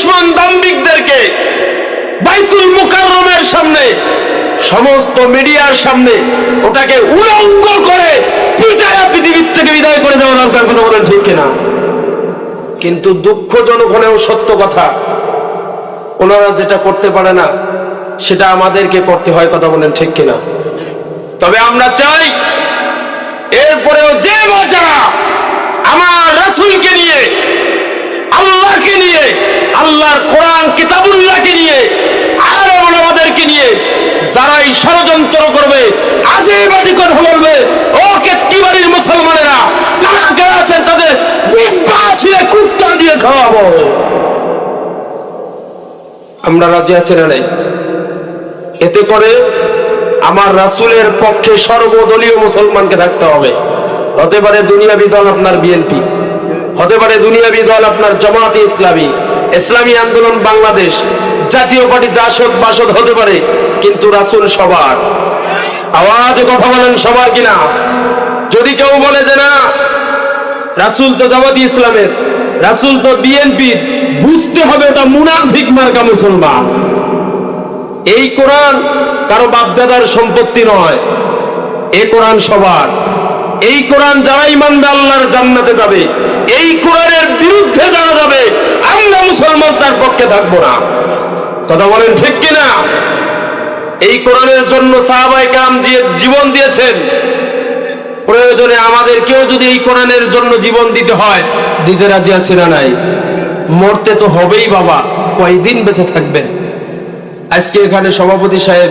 দুশ্মন দাম্বিকদেরকে বাইতুল মুকাররমের সামনে, সমস্ত মিডিয়ার সামনে ওটাকে উলঙ্গ করে পিটায়া পৃথিবীর থেকে বিদায় করে দেওয়া দরকার, কথা বলেন ঠিক কিনা? কিন্তু দুঃখজনক হলেও সত্য কথা, ওনারা যেটা করতে পারে না, সেটা আমাদেরকে করতে হয়, কথা বলেন ঠিক কিনা? তবে আমরা চাই, এরপরেও যে আমার রাসূলকে নিয়ে আল্লাহকে নিয়ে আল্লাহর কোরআন কিতাবুল্লাহকে নিয়ে আর আমাদেরকে নিয়ে যারাই ষড়যন্ত্র করবে আজে বাজে কথা বলবে, ও কেতকি বাড়ির মুসলমানেরা কারা কারা আছেন তাদের জিব্বা ছিঁড়ে কুত্তা দিয়ে খাওয়াবো। আমরা রাজি আছি না নাই? এতে করে আমার রাসূলের পক্ষে সর্বদলীয় মুসলমানকে থাকতে হবে। হতে পারে দুনিয়াবি দল আপনার বিএনপি, হতে পারে দুনিয়াবি দল আপনার জামাত ইসলামী ইসলামী আন্দোলন বাংলাদেশ, জাতীয় পার্টি জাসদ বাসদ হতে পারে, কিন্তু রাসূল সবার। আওয়াজে কথা বলেন সবার কিনা? যদি কেউ বলে যে না, রাসূল তো জামাতি ইসলামের, রাসূল তো বিএনপি, বুঝতে হবে ওটা মুনাফিক মার্কা মুসলমান। এই কোরআন কারও বাপদাদার সম্পত্তি নয় এই কোরআন সবার। এই কোরআন যারাই মানবে আল্লাহর জান্নাতে যাবে, এই কোরআনের বিরুদ্ধে যারা যাবে পক্ষে থাকব না। কথা বলেন ঠিক কিনা? এই কোরআনের জন্য সাহাবাই কাম জীবন দিয়েছেন, প্রয়োজনে আমাদেরকেও যদি এই কোরআনের জন্য জীবন দিতে হয়, দিতে রাজি আছি না নাই? মরতে তো হবেই বাবা, কয়দিন বেঁচে থাকবেন? আজকে এখানে সভাপতি সাহেব,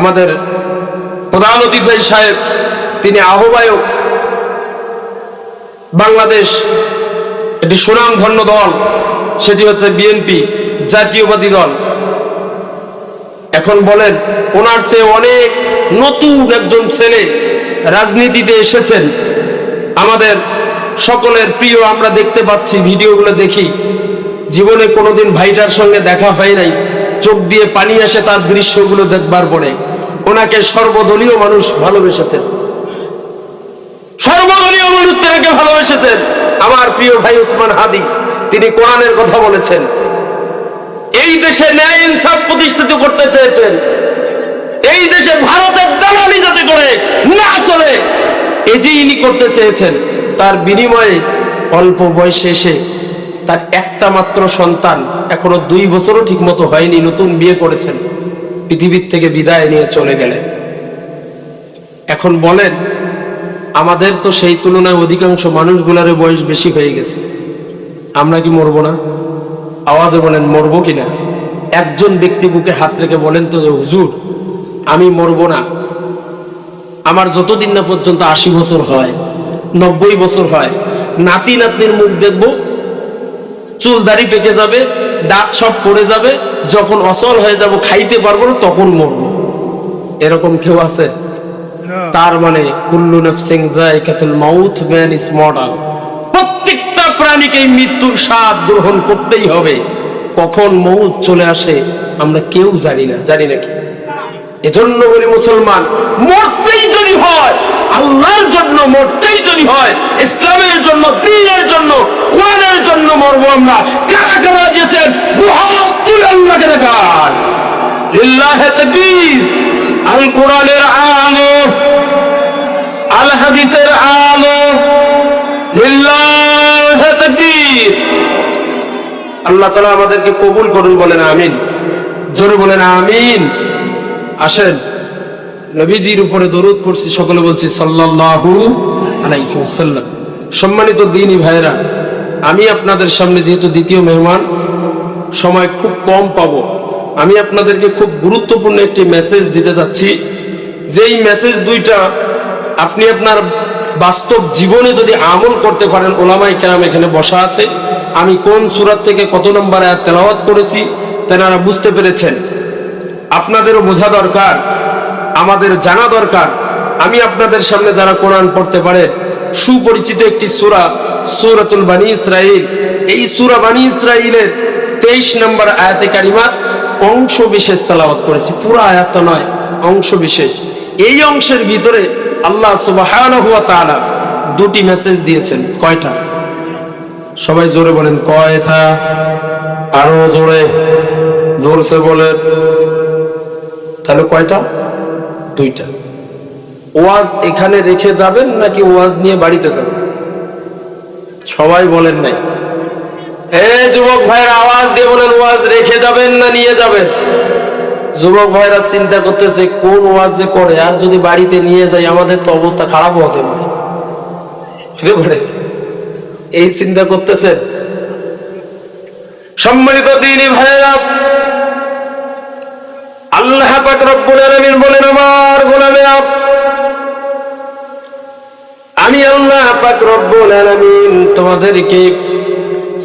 আমাদের প্রধান অতিথি সাহেব, তিনি আহ্বায়ক, বাংলাদেশ, একটি সুনাম ধন্য দল সেটি হচ্ছে বিএনপি জাতীয়বাদী দল এখন বলেন, ওনার চেয়ে অনেক নতুন একজন ছেলে রাজনীতিতে এসেছেন। আমাদের সকলের প্রিয়, আমরা দেখতে পাচ্ছি, ভিডিওগুলো দেখি। জীবনে কোনোদিন ভাইটার সঙ্গে দেখা হয় নাই। চোখ দিয়ে পানি আসে তার দৃশ্যগুলো দেখবার পরে। ওনাকে সর্বদলীয় মানুষ ভালোবেসেছেন। সর্বদলীয় মানুষ তাকে ভালোবেসেছেন। আমার প্রিয় ভাই ওসমান হাদি তিনি কোরআনের কথা বলেছেন। এই দেশে ন্যায় ইনসাফ প্রতিষ্ঠিত করতে চেয়েছেন। এই দেশে ভারতের দালালি যাতে করে না চলে এটি ইনি করতে চেয়েছেন। তার বিনিময়ে অল্প বয়সে এসে তার একটা মাত্র সন্তান এখনও দুই বছরও ঠিক মতো হয়নি, নতুন বিয়ে করেছেন। পৃথিবীর থেকে বিদায় নিয়ে চলে গেলেন। এখন বলেন, আমাদের তো সেই তুলনায় অধিকাংশ মানুষগুলার বয়স বেশি হয়ে গেছে। আমরা কি মরবো না? আওয়াজে বলেন মরবো কিনা? একজন ব্যক্তি বুকে হাত রেখে বলেন তো যে, হুজুর আমি মরবো না। আমার যতদিন না পর্যন্ত আশি বছর হয় নব্বই বছর হয় নাতি নাতনির মুখ দেখব চুল দাড়ি পেকে যাবে দাঁত সব পড়ে যাবে যখন অচল হয়ে যাব খাইতে পারব না তখন মরবো। এরকম কেউ আছে? তার মানে কুল্লু নফসিং যায়কাতুল মাউথ ম্যান ইজ মর্টাল। প্রত্যেকটা প্রাণীকে মৃত্যুর স্বাদ গ্রহণ করতেই হবে। কখন মৌত চলে আসে, আমরা কেউ জানি না, জানি নাকি এজন্য বলি মুসলমান, মরতেই যদি হয়, আল্লাহর জন্য মরতেই যদি হয়, ইসলামের জন্য, দিনের জন্য, কোরআনের জন্য মরবো আমরা। কারা কারা দিয়েছেন তুলে আল্লাহকে দেখান। লিল্লাহে তাকবীর আল কোরআনের আলো আল হাদিসের আলো আল্লাহ তালা আমাদেরকে কবুল করুন বলেন আমিন। জোরে বলেন আমিন। আসেন। নবীজির উপরে দরুদ পড়ছি, সকলে বলছি আলাইহি সম্মানিত দিনই ভাইরা আমি আপনাদের সামনে যেহেতু দ্বিতীয় মেহমান, সময় খুব কম পাবো। আমি আপনাদেরকে খুব গুরুত্বপূর্ণ একটি মেসেজ দিতে যাচ্ছি। যেই মেসেজ দুইটা আপনি আপনার বাস্তব জীবনে যদি আমল করতে পারেন ওলামাই কেরাম এখানে বসা আছে। আমি কোন সুরাত থেকে কত নম্বরে তেলাওয়াত করেছি, তেনারা বুঝতে পেরেছেন। আপনাদেরও বোঝা দরকার, আমাদের জানা দরকার। আমি আপনাদের সামনে যারা কোরআন পড়তে পারে, সুপরিচিত একটি সূরা, সূরাতুল বানি ইসরাইল এই সূরা বানি ইসরাইলের তেইশ নম্বর আয়াতে কারিমার অংশ বিশেষ তেলাওয়াত করেছি। পুরো আয়াত নয় অংশ বিশেষ এই অংশের ভিতরে আল্লাহ তাআলা দুটি মেসেজ দিয়েছেন। কয়টা? সবাই জোরে বলেন, কয়টা? আরও জোরে। ধরছে বলে, তাহলে কয়টা? দুইটা। ওয়াজ এখানে রেখে যাবেন নাকি ওয়াজ নিয়ে বাড়িতে যাবেন? সবাই বলেন নাই। এ যুবক ভাইয়ের আওয়াজ দিয়ে বলেন, ওয়াজ রেখে যাবেন না নিয়ে যাবেন? যুবক ভাইরা চিন্তা করতেছে, কোন ওয়াজ যে করে? আর যদি বাড়িতে নিয়ে যাই, আমাদের তো অবস্থা খারাপ হতে পারে। এই চিন্তা করতেছেন? সম্মানিত দিনী ভাইরা আল্লাহ পাক বলেন, আমার গোলামেরা, আমি আল্লাহ পাক রব্বুল তোমাদেরকে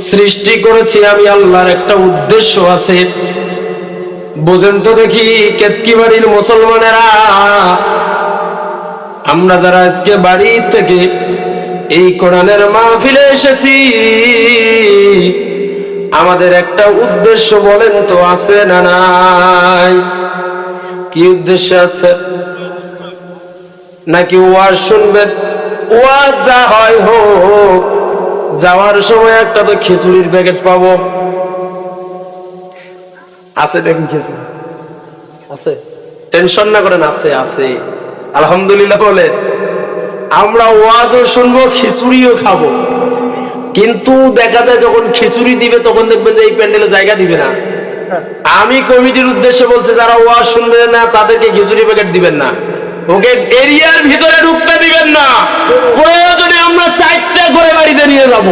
সৃষ্টি করেছি। আমি আল্লাহর একটা উদ্দেশ্য আছে। বোঝেন তো দেখি কেতকি বাড়ির মুসলমানেরা। আমরা যারা আজকে বাড়ি থেকে এই কোরআনের মাহফিলে এসেছি, আমাদের একটা উদ্দেশ্য বলেন তো, আছে না নাই? কি উদ্দেশ্য আছে? নাকি ওয়াজ শুনবেন? ওয়াজ যা হয় হোক, যাওয়ার সময় একটা তো খিচুড়ির প্যাকেট পাবো। আছে দেখুন খিচুড়ি আছে। টেনশন না করেন আছে আছে। আলহামদুলিল্লাহ বলে আমরা ওয়াজও শুনব খিচুড়িও খাব। কিন্তু দেখা যায় যখন খিচুড়ি দিবে তখন দেখবেন যে এই প্যান্ডেলে জায়গা দিবে না। আমি কমিটির উদ্দেশ্যে বলছি যারা ওয়াজ শুনবে না তাদেরকে খিচুড়ি প্যাকেট দিবেন না। ওকে এরিয়ার ভিতরে ঢুকতে দিবেন না। প্রয়োজনে আমরা চারটা করে বাড়িতে নিয়ে যাব।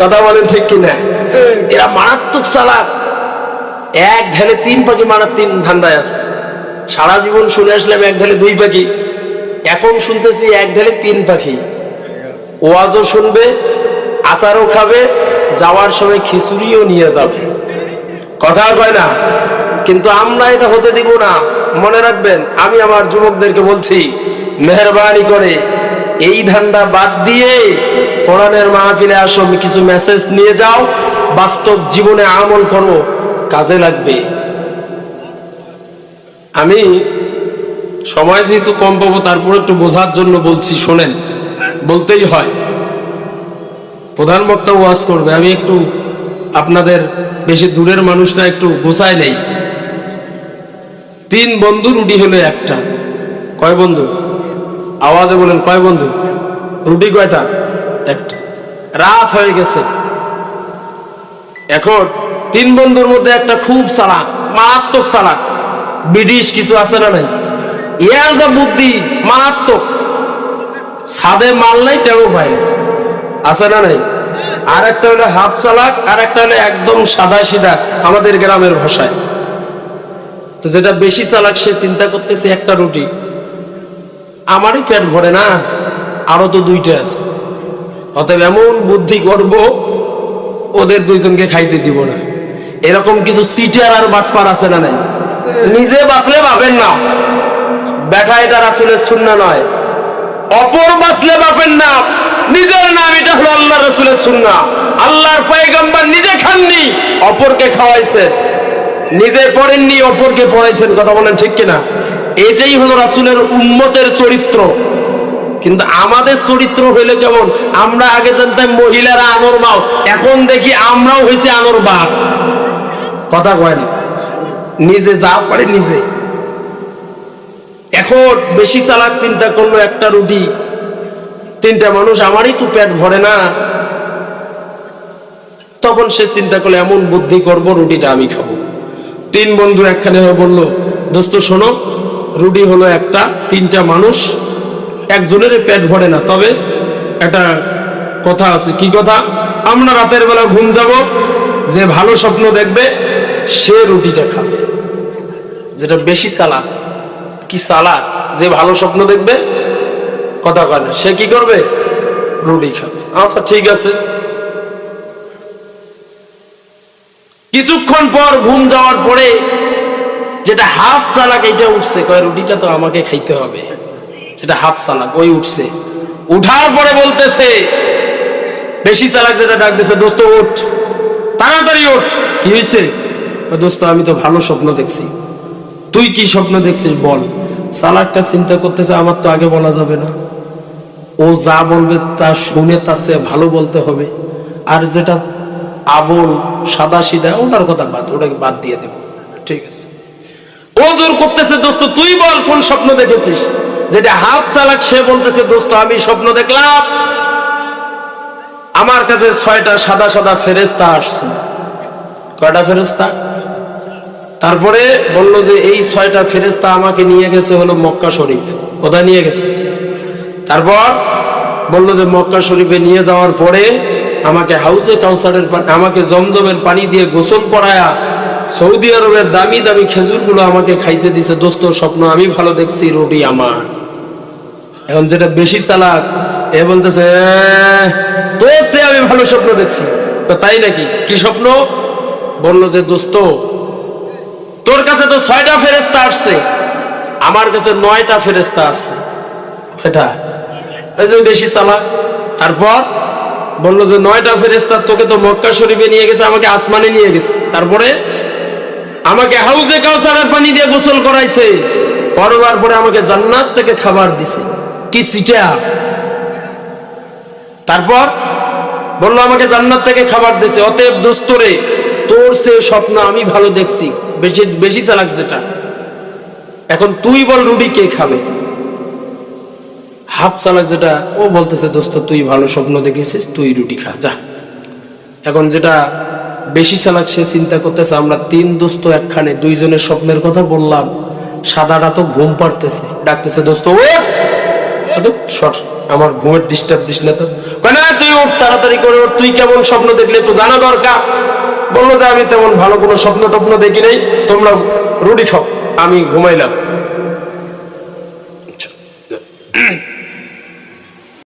কথা বলেন ঠিক কিনা? এরা মারাত্মক চালাক এক ঢেলে তিন পাখি মারার তিন ধান্দায় আছে। সারা জীবন শুনে আসলাম এক ঢেলে দুই পাখি। এখন শুনতেছি এক ঢেলে তিন পাখি। ওয়াজও শুনবে, আচারও খাবে, যাওয়ার সময় খিচুড়িও নিয়ে যাবে। কথা কয় না, কিন্তু আমরা এটা হতে দিব না। মনে রাখবেন, আমি আমার যুবকদেরকে বলছি, মেহরবানি করে এই ধান্দা বাদ দিয়ে কোরআনের মাহফিলে আসো কিছু মেসেজ নিয়ে যাও, বাস্তব জীবনে আমল করো। কাজে লাগবে। আমি সময় যেহেতু কম পাবো, তারপর একটু বোঝার জন্য বলছি, শোনেন, বলতেই হয়, প্রধান বক্তা ওয়াজ করবে, আমি একটু আপনাদের বেশি দূরের মানুষরা একটু গোছায় নেই। তিন বন্ধু, রুটি হলো একটা। কয় বন্ধু? আওয়াজে বলেন, কয় বন্ধু? রুটি কয়টা? একটা। রাত হয়ে গেছে। এখন তিন বন্ধুর মধ্যে একটা খুব চালাক, মারাত্মক চালাক। ব্রিটিশ কিছু আছে না নাই? ইয়ার যা বুদ্ধি মারাত্মক। ছাদে মাল নাই পায় না। আছে না নাই? আর একটা হলো হাফ চালাক আর একটা হলো একদম সাদা সিধা আমাদের গ্রামের ভাষায়। তো যেটা বেশি চালাক সে চিন্তা করতেছে একটা রুটি। আমারই পেট ভরে না, আরও তো দুইটা আছে। অতএব এমন বুদ্ধি করব ওদের দুইজনকে খাইতে দিব না। এরকম কিছু সিটার আর বাটপার আছে না নাই? নিজে বাঁচলে ভাবেন না ব্যাটা এটা রাসুলের শূন্য নয়। অপর বাঁচলে বাপেন না নিজের নাম এটা হলো আল্লাহ রসুলের সুন্না। আল্লাহর পয়গম্বর নিজে খাননি, অপরকে খাওয়াইছে। নিজে পড়েননি, অপরকে পড়াইছেন। কথা বলেন ঠিক কিনা? এটাই হলো রাসুলের উম্মতের চরিত্র। কিন্তু আমাদের চরিত্র হইলে যেমন, আমরা আগে জানতাম মহিলারা আনর মাও এখন দেখি আমরাও হয়েছে আনর বাপ কথা কয় না। নিজে যা পারে নিজে। এখন বেশি চালাক চিন্তা করল একটা রুটি। তিনটা মানুষ আমারই তো পেট ভরে না। তখন সে চিন্তা করল, এমন বুদ্ধি করব, রুটিটা আমি খাব। তিন বন্ধু একখানে হয়ে বলল, দোস্ত, শোনো, রুটি হলো একটা, তিনটা মানুষ একজনের পেট ভরে না। তবে একটা কথা আছে, কি কথা? আমরা রাতের বেলা ঘুম যাব, যে ভালো স্বপ্ন দেখবে সে রুটিটা খাবে। যেটা বেশি চালাক কি চালাক যে ভালো স্বপ্ন দেখবে, কথা কয় না। সে কি করবে? রুটি খাবে। আচ্ছা ঠিক আছে। কিছুক্ষণ পর ঘুম যাওয়ার পরে যেটা হাফ চালাক এটা উঠছে। কয়, রুটিটা তো আমাকে খাইতে হবে। যেটা হাফ চালাক, ওই উঠছে। উঠার পরে বলতেছে, বেশি চালাক যেটা ডাক দিছে দোস্ত, ওঠ। তাড়াতাড়ি ওঠ। কি হয়েছে দোস্ত, আমি তো ভালো স্বপ্ন দেখছি। তুই কি স্বপ্ন দেখছিস বল? চালাকটা চিন্তা করতেছে, আমার তো আগে বলা যাবে না। ও যা বলবে তা শুনে তার চেয়ে ভালো বলতে হবে। আর যেটা আবুল, সাদা সিধা, ওটার কথা বাদ, ওটাকে বাদ দিয়ে দেব। ঠিক আছে। ও জোর করতেছে, দোস্ত, তুই বল কোন স্বপ্ন দেখেছিস? যেটা হাত চালাক সে বলতেছে, দোস্ত, আমি স্বপ্ন দেখলাম। আমার কাছে ছয়টা সাদা সাদা ফেরেস্তা আসছে। কয়টা ফেরেস্তা তারপরে বলল যে, এই ছয়টা ফেরেস্তা আমাকে নিয়ে গেছে হলো মক্কা শরীফ। কোথায় নিয়ে গেছে? তারপর বলল যে, মক্কা শরীফে নিয়ে যাওয়ার পরে আমাকে হাউসে কাউসারের আমাকে জমজমের পানি দিয়ে গোসল করায়া সৌদি আরবের দামি দামি খেজুরগুলো আমাকে খাইতে দিছে। দোস্ত, স্বপ্ন আমি ভালো দেখছি, রুটি আমার। এখন যেটা বেশি চালাক, এ বলতেছে তো সে আমি ভালো স্বপ্ন দেখছি। তাই নাকি? কি স্বপ্ন? বলল যে, দোস্ত তোর কাছে তো ছয়টা ফেরেস্তা আসছে, আমার কাছে নয়টা ফেরেস্তা আসছে। এটা, এই যে বেশি চালাক। তারপর বলল যে নয়টা ফেরেস্তা তোকে তো মক্কা শরীফে নিয়ে গেছে, আমাকে আসমানে নিয়ে গেছে। তারপরে আমাকে হাউজে কাউসারের পানি দিয়ে গোসল করাইছে। করবার পরে আমাকে জান্নাত থেকে খাবার দিছে। কি সিটা? তারপর বলল, আমাকে জান্নাত থেকে খাবার দিছে। অতএব দোস্তরে তোর সে স্বপ্ন আমি ভালো দেখছি। বেশি বেশি চালাক যেটা। এখন তুই বল রুটি কে খাবে? হাফ চালাক যেটা, ও বলতেছে, দোস্ত, তুই ভালো স্বপ্ন দেখেছিস তুই রুটি খা, যা। এখন যেটা বেশি চালাক সে চিন্তা করতেছে, আমরা তিন দোস্ত একখানে দুইজনের স্বপ্নের কথা বললাম, সাদাটা তো ঘুম পাড়তেছে। ডাকতেছে, দোস্ত ও আমার ঘুমের ডিস্টার্ব দিস না তো। না তুই উঠ তাড়াতাড়ি করে তুই কেমন স্বপ্ন দেখলে একটু জানা দরকার। বলল যে, আমি তেমন ভালো কোনো স্বপ্ন টপ্ন দেখি নাই, তোমরা রুটি খাও। আমি ঘুমাইলাম।